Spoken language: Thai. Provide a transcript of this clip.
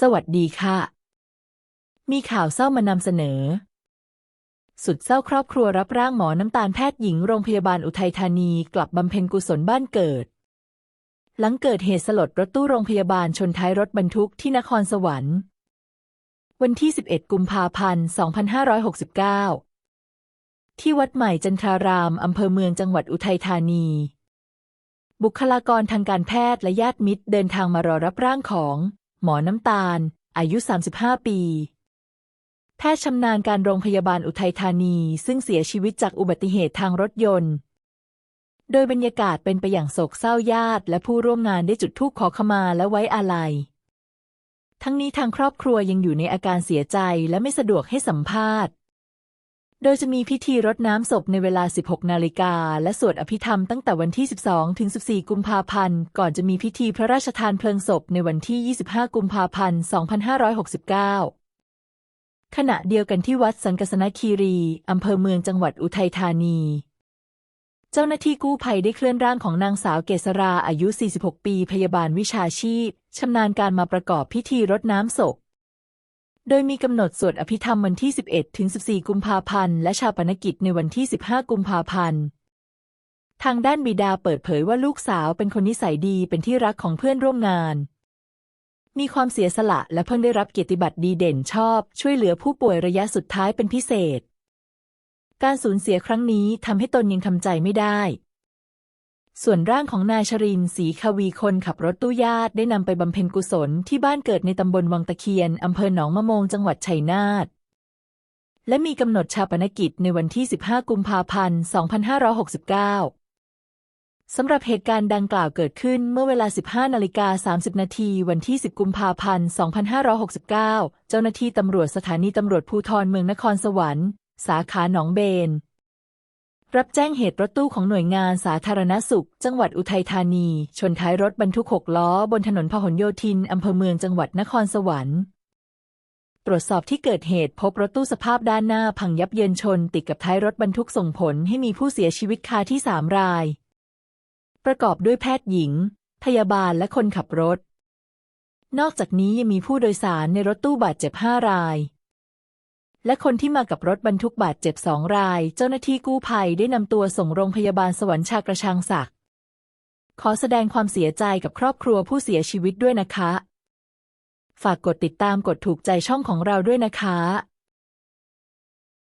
สวัสดีค่ะ มีข่าวเศร้ามานำเสนอ สุดเศร้าครอบครัวรับร่างหมอน้ำตาลแพทย์หญิงโรงพยาบาลอุทัยธานีกลับบำเพ็ญกุศลบ้านเกิด หลังเกิดเหตุสลดรถตู้โรงพยาบาลชนท้ายรถบรรทุกที่นครสวรรค์ วันที่ 11 กุมภาพันธ์ 2569 ที่วัดใหม่จันทรารามอำเภอเมืองจังหวัดอุทัยธานีบุคลากรทางการแพทย์และญาติมิตรเดินทางมารอรับร่างของ หมอน้ำตาล อายุ 35 ปี แพทย์ชำนาญการโรงพยาบาลอุทัยธานี ซึ่งเสียชีวิตจากอุบัติเหตุทางรถยนต์ โดยบรรยากาศเป็นไปอย่างโศกเศร้าญาติ และผู้ร่วมงานได้จุดธูปขอขมาและไว้อาลัย ทั้งนี้ทางครอบครัวยังอยู่ในอาการเสียใจและไม่สะดวกให้สัมภาษณ์ โดยจะมีพิธีรดน้ำศพในเวลา 16 นาฬิกา และสวดอภิธรรมตั้งแต่วันที่ 12 ถึง 14 กุมภาพันธ์ ก่อนจะมีพิธีพระราชทานเพลิงศพในวันที่ 25 กุมภาพันธ์ 2569 ขณะเดียวกันที่วัดสังกสนคีรี อำเภอเมืองจังหวัดอุทัยธานี เจ้าหน้าที่กู้ภัยได้เคลื่อนร่างของนางสาวเกษราอายุ 46 ปี พยาบาลวิชาชีพ ชำนาญการมาประกอบพิธีรดน้ำศพ โดยมีกำหนดสวดอภิธรรมวันที่ 11 ถึง 14 กุมภาพันธ์ และชาปนกิจในวันที่ 15 กุมภาพันธ์ ทางด้านบิดาเปิดเผยว่าลูกสาวเป็นคนนิสัยดีเป็นที่รักของเพื่อนร่วมงาน มีความเสียสละและเพิ่งได้รับเกียรติบัตรดีเด่นชอบ ช่วยเหลือผู้ป่วยระยะสุดท้ายเป็นพิเศษ การสูญเสียครั้งนี้ทำให้ตนยังทำใจไม่ได้ ส่วนร่างของนายชรินศรีควีคนขับรถตู้ญาติได้นำไปบำเพ็ญกุศลที่บ้านเกิดในตำบลวังตะเคียนอำเภอหนองมะโมงจังหวัดชัยนาทและมีกำหนดชาปนกิจในวันที่ 15 กุมภาพันธ์ 2569 สำหรับเหตุการณ์ดังกล่าวเกิดขึ้นเมื่อเวลา 15 นาฬิกา 30 นาทีวันที่ 10 กุมภาพันธ์ 2569 เจ้าหน้าที่ตำรวจสถานีตำรวจภูธรเมืองนครสวรรค์ สาขาหนองเบน รับแจ้งเหตุรถตู้ของหน่วยงานสาธารณสุข จังหวัดอุทัยธานี ชนท้ายรถบรรทุกหกล้อ บนถนนพหลโยธิน อำเภอเมืองจังหวัดนครสวรรค์ ตรวจสอบที่เกิดเหตุพบรถตู้สภาพด้านหน้าพังยับเยินชน ติดกับท้ายรถบรรทุกส่งผลให้มีผู้เสียชีวิตคาที่สามราย ประกอบด้วยแพทย์หญิง พยาบาลและคนขับรถ นอกจากนี้ยังมีผู้โดยสารในรถตู้บาดเจ็บห้าราย และคนที่มากับรถบรรทุกบาดเจ็บสองราย เจ้าหน้าที่กู้ภัยได้นำตัวส่งโรงพยาบาลสวรรค์ชากระชังศักดิ์ขอแสดงความเสียใจกับครอบครัวผู้เสียชีวิตด้วยนะคะ ฝากกดติดตามกดถูกใจช่องของเราด้วยนะคะ